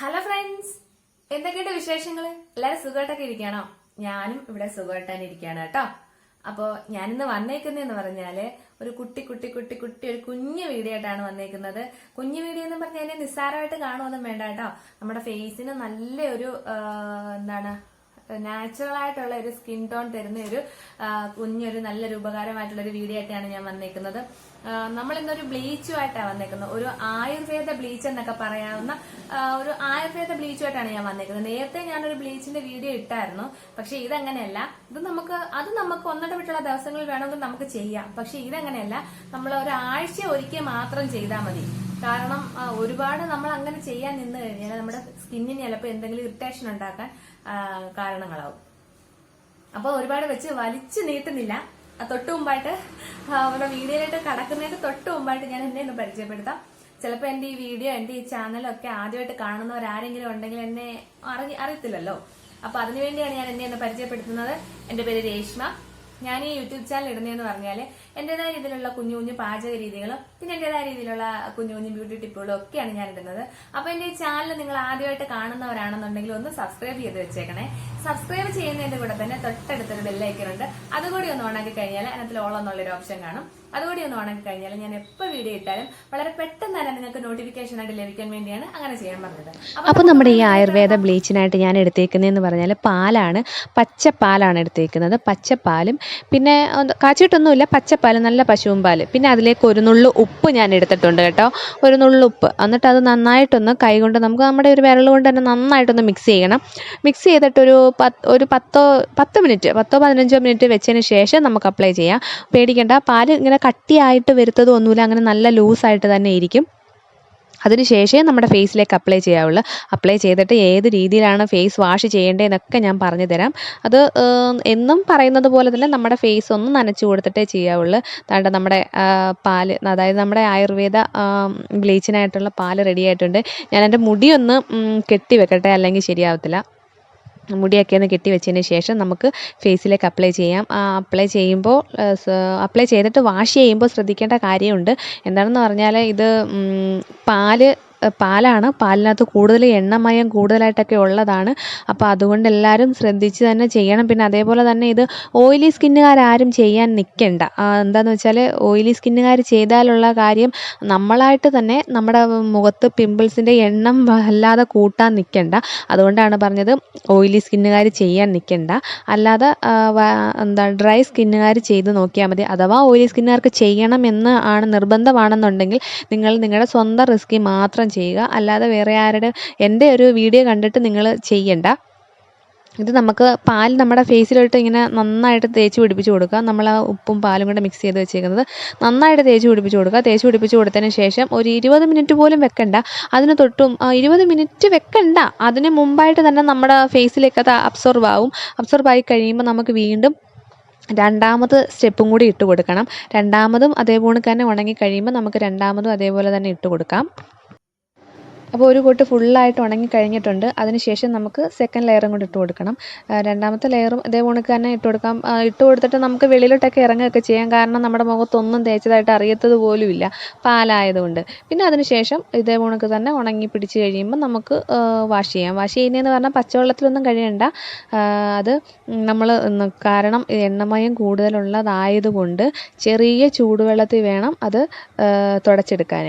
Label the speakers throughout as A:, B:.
A: Hello friends എന്തൊക്കെയുണ്ട് വിശേഷങ്ങൾ എല്ലാവരും സുഖമായിട്ടൊക്കെ ഇരിക്കണോ? ഞാനും ഇവിടെ സുഖമായിട്ടാണ് ഇരിക്കുകയാണ് കേട്ടോ. അപ്പോൾ ഞാനിന്ന് വന്നേക്കുന്നതെന്ന് പറഞ്ഞാൽ ഒരു കുട്ടി കുട്ടി കുട്ടി കുട്ടി ഒരു കുഞ്ഞു വീഡിയോ ആയിട്ടാണ് വന്നേക്കുന്നത്. കുഞ്ഞു വീഡിയോ എന്ന് പറഞ്ഞാൽ നിസ്സാരമായിട്ട് കാണുമൊന്നും വേണ്ട കേട്ടോ. നമ്മുടെ ഫേസിന് നല്ലൊരു എന്താണ് നാച്ചുറൽ ആയിട്ടുള്ള ഒരു സ്കിൻ ടോൺ തരുന്ന ഒരു കുഞ്ഞൊരു നല്ലൊരു ഉപകാരമായിട്ടുള്ള ഒരു വീഡിയോ ആയിട്ടാണ് ഞാൻ വന്നേക്കുന്നത്. നമ്മൾ ഇന്നൊരു ബ്ലീച്ചുമായിട്ടാണ് വന്നേക്കുന്നത്. ഒരു ആയുർവേദ ബ്ലീച്ച് എന്നൊക്കെ പറയാവുന്ന ഒരു ആയുർവേദ ബ്ലീച്ചുമായിട്ടാണ് ഞാൻ വന്നേക്കുന്നത്. നേരത്തെ ഞാനൊരു ബ്ലീച്ചിന്റെ വീഡിയോ ഇട്ടായിരുന്നു. പക്ഷെ ഇതങ്ങനെയല്ല. ഇത് നമുക്ക് അത് നമുക്ക് ഒന്നിടവിട്ടുള്ള ദിവസങ്ങളിൽ വേണമെങ്കിൽ നമുക്ക് ചെയ്യാം. പക്ഷെ ഇതങ്ങനെയല്ല. നമ്മൾ ഒരാഴ്ച ഒരിക്കൽ മാത്രം ചെയ്താൽ മതി. കാരണം ഒരുപാട് നമ്മൾ അങ്ങനെ ചെയ്യാൻ നിന്ന് കഴിഞ്ഞാൽ നമ്മുടെ സ്കിന്നിന് ചിലപ്പോൾ എന്തെങ്കിലും ഇറിറ്റേഷൻ ഉണ്ടാക്കാൻ കാരണങ്ങളാവും. അപ്പൊ ഒരുപാട് വെച്ച് വലിച്ചു നീട്ടുന്നില്ല. തൊട്ട് മുമ്പായിട്ട് നമ്മുടെ വീഡിയോയിലോട്ട് കടക്കുന്നതിന് തൊട്ട് മുമ്പായിട്ട് ഞാൻ എന്നെ ഒന്ന് പരിചയപ്പെടുത്താം. ചിലപ്പോൾ എന്റെ ഈ വീഡിയോ എന്റെ ഈ ചാനലൊക്കെ ആദ്യമായിട്ട് കാണുന്നവരാരെങ്കിലും ഉണ്ടെങ്കിൽ എന്നെ അറിഞ്ഞ അറിയത്തില്ലല്ലോ. അപ്പൊ അതിനുവേണ്ടിയാണ് ഞാൻ എന്നെ ഒന്ന് പരിചയപ്പെടുത്തുന്നത്. എന്റെ പേര് രേഷ്മ. ഞാൻ ഈ യൂട്യൂബ് ചാനൽ ഇടുന്നതെന്ന് പറഞ്ഞാൽ എന്റേതായ രീതിയിലുള്ള കുഞ്ഞു കുഞ്ഞു പാചക രീതികളും പിന്നെ എന്റേതായ രീതിയിലുള്ള കുഞ്ഞു കുഞ്ഞു ബ്യൂട്ടി ടിപ്പുകളും ഒക്കെയാണ് ഞാൻ ഇടുന്നത് അപ്പൊ എന്റെ ഈ ചാനൽ നിങ്ങൾ ആദ്യമായിട്ട് കാണുന്നവരാണെന്നുണ്ടെങ്കിൽ ഒന്ന് സബ്സ്ക്രൈബ് ചെയ്ത് വെച്ചേക്കണേ. സബ്സ്ക്രൈബ് ചെയ്യുന്നതിന്റെ കൂടെ തന്നെ തൊട്ടടുത്തൊരു ബെല്ലൈക്കൻ ഉണ്ട്. അതുകൂടി ഒന്ന് ഓണാക്കി കഴിഞ്ഞാൽ അതിനകത്തിൽ ഓൾ എന്നുള്ളൊരു ഓപ്ഷൻ കാണും. അതുകൂടി ഒന്ന് ഓണാക്കി കഴിഞ്ഞാൽ ഞാൻ എപ്പോൾ വീഡിയോ ഇട്ടാലും വളരെ പെട്ടെന്ന് തന്നെ നിങ്ങൾക്ക് നോട്ടിഫിക്കേഷൻ ആയിട്ട് ലഭിക്കാൻ വേണ്ടിയാണ് അങ്ങനെ ചെയ്യാൻ പറഞ്ഞത്.
B: അപ്പോൾ നമ്മുടെ ഈ ആയുർവേദ ബ്ലീച്ചിനായിട്ട് ഞാൻ എടുത്തേക്കുന്നതെന്ന് പറഞ്ഞാൽ പാലാണ് പച്ചപ്പാലാണ് എടുത്തേക്കുന്നത്. പച്ചപ്പാലും പിന്നെ കാച്ചിട്ടൊന്നുമില്ല പച്ചപ്പാൽ നല്ല പശുവും പാൽ. പിന്നെ അതിലേക്ക് ഒരു നുള്ളു ഞാൻ എടുത്തിട്ടുണ്ട് കേട്ടോ. ഒരു നുള്ളുപ്പ് എന്നിട്ട് അത് നന്നായിട്ടൊന്ന് കൈകൊണ്ട് നമുക്ക് നമ്മുടെ ഒരു വിരൽ കൊണ്ട് തന്നെ നന്നായിട്ടൊന്ന് മിക്സ് ചെയ്യണം. മിക്സ് ചെയ്തിട്ടൊരു പത്ത് ഒരു പത്തോ പത്ത് മിനിറ്റ് പത്തോ പതിനഞ്ചോ മിനിറ്റ് വെച്ചതിന് ശേഷം നമുക്ക് അപ്ലൈ ചെയ്യാം. പേടിക്കേണ്ട. പാൽ ഇങ്ങനെ കട്ടിയായിട്ട് വരുത്തതും ഒന്നുമില്ല. അങ്ങനെ നല്ല ലൂസായിട്ട് തന്നെ ഇരിക്കും. അതിനുശേഷമേ നമ്മുടെ ഫേസിലേക്ക് അപ്ലൈ ചെയ്യാവുള്ളൂ. അപ്ലൈ ചെയ്തിട്ട് ഏത് രീതിയിലാണ് ഫേസ് വാഷ് ചെയ്യേണ്ടതെന്നൊക്കെ ഞാൻ പറഞ്ഞു തരാം അത് എന്നും പറയുന്നത് പോലെ തന്നെ നമ്മുടെ ഫേസ് ഒന്ന് നനച്ചു കൊടുത്തിട്ടേ ചെയ്യാവുള്ളൂ. താണ്ട നമ്മുടെ പാൽ അതായത് നമ്മുടെ ആയുർവേദ ബ്ലീച്ചിനായിട്ടുള്ള പാൽ റെഡി ആയിട്ടുണ്ട്. ഞാൻ എന്റെ മുടിയൊന്ന് കെട്ടി വെക്കട്ടെ അല്ലെങ്കിൽ ശരിയാവത്തില്ല. മുടിയൊക്കെ ഒന്ന് കെട്ടി വെച്ചതിന് ശേഷം നമുക്ക് ഫേസിലേക്ക് അപ്ലൈ ചെയ്യാം. അപ്ലൈ ചെയ്യുമ്പോൾ അപ്ലൈ ചെയ്തിട്ട് വാഷ് ചെയ്യുമ്പോൾ ശ്രദ്ധിക്കേണ്ട കാര്യമുണ്ട്. എന്താണെന്ന് പറഞ്ഞാൽ ഇത് പാൽ പാലാണ്. പാലിനകത്ത് കൂടുതൽ എണ്ണമയം കൂടുതലായിട്ടൊക്കെ ഉള്ളതാണ്. അപ്പോൾ അതുകൊണ്ട് എല്ലാവരും ശ്രദ്ധിച്ച് തന്നെ ചെയ്യണം. പിന്നെ അതേപോലെ തന്നെ ഇത് ഓയിലി സ്കിന്നുകാരും ചെയ്യാൻ നിൽക്കണ്ട എന്താണെന്ന് വെച്ചാൽ ഓയിലി സ്കിന്നുകാർ ചെയ്താലുള്ള കാര്യം നമ്മളായിട്ട് തന്നെ നമ്മുടെ മുഖത്ത് പിമ്പിൾസിന്റെ എണ്ണം വല്ലാതെ കൂട്ടാൻ നിൽക്കണ്ട അതുകൊണ്ടാണ് പറഞ്ഞത് ഓയിലി സ്കിന്നുകാർ ചെയ്യാൻ നിൽക്കണ്ട അല്ലാതെ എന്താ ഡ്രൈ സ്കിന്നുകാർ ചെയ്ത് നോക്കിയാൽ മതി. അഥവാ ഓയിലി സ്കിന്നുകാർക്ക് ചെയ്യണമെന്ന് ആണ് നിർബന്ധമാണെന്നുണ്ടെങ്കിൽ നിങ്ങൾ നിങ്ങളുടെ സ്വന്തം റിസ്കിൽ മാത്രം ചെയ്യുക. അല്ലാതെ വേറെ ആരുടെ എന്റെ ഒരു വീഡിയോ കണ്ടിട്ട് നിങ്ങൾ ചെയ്യണ്ട. ഇത് നമുക്ക് പാൽ നമ്മുടെ ഫേസിലോട്ട് ഇങ്ങനെ നന്നായിട്ട് തേച്ച് പിടിപ്പിച്ച് കൊടുക്കുക. നമ്മൾ ആ ഉപ്പും പാലും കൂടെ മിക്സ് ചെയ്ത് വെച്ചേക്കുന്നത്. നന്നായിട്ട് തേച്ച് പിടിപ്പിച്ച് കൊടുക്കുക. തേച്ച് പിടിപ്പിച്ച് കൊടുത്തതിന് ശേഷം ഒരു ഇരുപത് മിനിറ്റ് പോലും വെക്കണ്ട. അതിന് തൊട്ടും ഇരുപത് മിനിറ്റ് വെക്കണ്ട. അതിന് മുമ്പായിട്ട് തന്നെ നമ്മുടെ ഫേസിലേക്ക് അത് അബ്സോർബ് ആവും. അബ്സോർബ് ആയി കഴിയുമ്പോൾ നമുക്ക് വീണ്ടും രണ്ടാമത് സ്റ്റെപ്പും കൂടി ഇട്ട് കൊടുക്കണം. രണ്ടാമതും അതേപോലെ തന്നെ ഉണങ്ങി കഴിയുമ്പോൾ നമുക്ക് രണ്ടാമതും അതേപോലെ തന്നെ ഇട്ട് കൊടുക്കാം. അപ്പോൾ ഒരു കൂട്ട് ഫുള്ളായിട്ട് ഉണങ്ങി കഴിഞ്ഞിട്ടുണ്ട്. അതിനുശേഷം നമുക്ക് സെക്കൻഡ് ലെയറും കൂടി ഇട്ട് കൊടുക്കണം. രണ്ടാമത്തെ ലെയറും ഇതേ കണക്ക് തന്നെ ഇട്ട് കൊടുക്കാം. ഇട്ട് കൊടുത്തിട്ട് നമുക്ക് വെളിയിലോട്ടൊക്കെ ഇറങ്ങുകയൊക്കെ ചെയ്യാം. കാരണം നമ്മുടെ മുഖത്തൊന്നും തേച്ചതായിട്ട് അറിയത്തത് പോലുമില്ല. പാലായതുകൊണ്ട്. പിന്നെ അതിനുശേഷം ഇതേ കണക്ക് തന്നെ ഉണങ്ങി പിടിച്ച് കഴിയുമ്പോൾ നമുക്ക് വാഷ് ചെയ്യാം. വാഷ് ചെയ്യുന്നതെന്ന് പറഞ്ഞാൽ പച്ചവെള്ളത്തിലൊന്നും കഴിയണ്ട. അത് നമ്മൾ കാരണം എണ്ണമയം കൂടുതലുള്ളതായതുകൊണ്ട് ചെറിയ ചൂടുവെള്ളത്തിൽ വേണം അത് തുടച്ചെടുക്കാൻ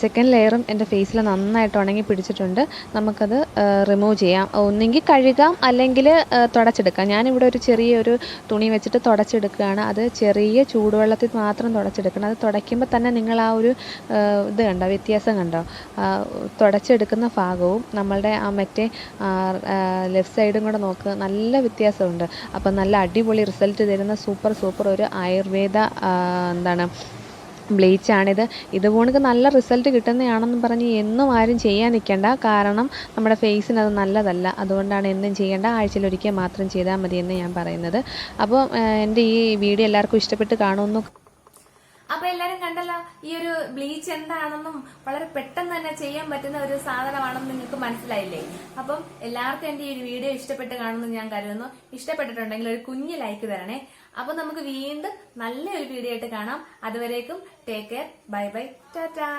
B: സെക്കൻഡ് ലെയറും എന്റെ ഫേസിൽ നന്നായിട്ട് ഉണങ്ങി പിടിച്ചിട്ടുണ്ട്. നമുക്കത് റിമൂവ് ചെയ്യാം. ഒന്നെങ്കിൽ കഴുകാം അല്ലെങ്കിൽ തുടച്ചെടുക്കാം. ഞാനിവിടെ ഒരു ചെറിയൊരു തുണി വെച്ചിട്ട് തുടച്ചെടുക്കുകയാണ്. അത് ചെറിയ ചൂടുവെള്ളത്തിൽ മാത്രം തുടച്ചെടുക്കണം. അത് തുടയ്ക്കുമ്പോൾ തന്നെ നിങ്ങൾ ആ ഒരു ഇത് കണ്ടോ? വ്യത്യാസം കണ്ടോ? തുടച്ചെടുക്കുന്ന ഭാഗവും നമ്മളുടെ ആ മറ്റേ ലെഫ്റ്റ് സൈഡും കൂടെ നോക്കുക നല്ല വ്യത്യാസമുണ്ട്. അപ്പം നല്ല അടിപൊളി റിസൾട്ട് തരുന്ന സൂപ്പർ സൂപ്പർ ഒരു ആയുർവേദ എന്താണ് ബ്ലീച്ചാണിത്. ഇതുപോണക്ക് നല്ല റിസൾട്ട് കിട്ടുന്നതാണെന്ന് പറഞ്ഞ് എന്നും ആരും ചെയ്യാൻ നിൽക്കേണ്ട. കാരണം നമ്മുടെ ഫേസിന് അത് നല്ലതല്ല. അതുകൊണ്ടാണ് എന്നും ചെയ്യേണ്ട. ആഴ്ചയിൽ ഒരിക്കൽ മാത്രം ചെയ്താൽ മതിയെന്ന് ഞാൻ പറയുന്നത്. അപ്പോൾ എന്റെ ഈ വീഡിയോ എല്ലാവർക്കും ഇഷ്ടപ്പെട്ട് കാണുമെന്ന്
A: അപ്പൊ എല്ലാരും കണ്ടല്ലോ ഈ ഒരു ബ്ലീച്ച് എന്താണെന്നും വളരെ പെട്ടെന്ന് തന്നെ ചെയ്യാൻ പറ്റുന്ന ഒരു സാധനമാണെന്ന് നിങ്ങൾക്ക് മനസ്സിലായില്ലേ? അപ്പം എല്ലാവർക്കും എന്റെ ഈ ഒരു വീഡിയോ ഇഷ്ടപ്പെട്ട് കാണുമെന്ന് ഞാൻ കരുതുന്നു. ഇഷ്ടപ്പെട്ടിട്ടുണ്ടെങ്കിൽ ഒരു കുഞ്ഞു ലൈക്ക് തരണേ. അപ്പൊ നമുക്ക് വീണ്ടും നല്ലൊരു വീഡിയോ ആയിട്ട് കാണാം. അതുവരേക്കും take care bye bye tata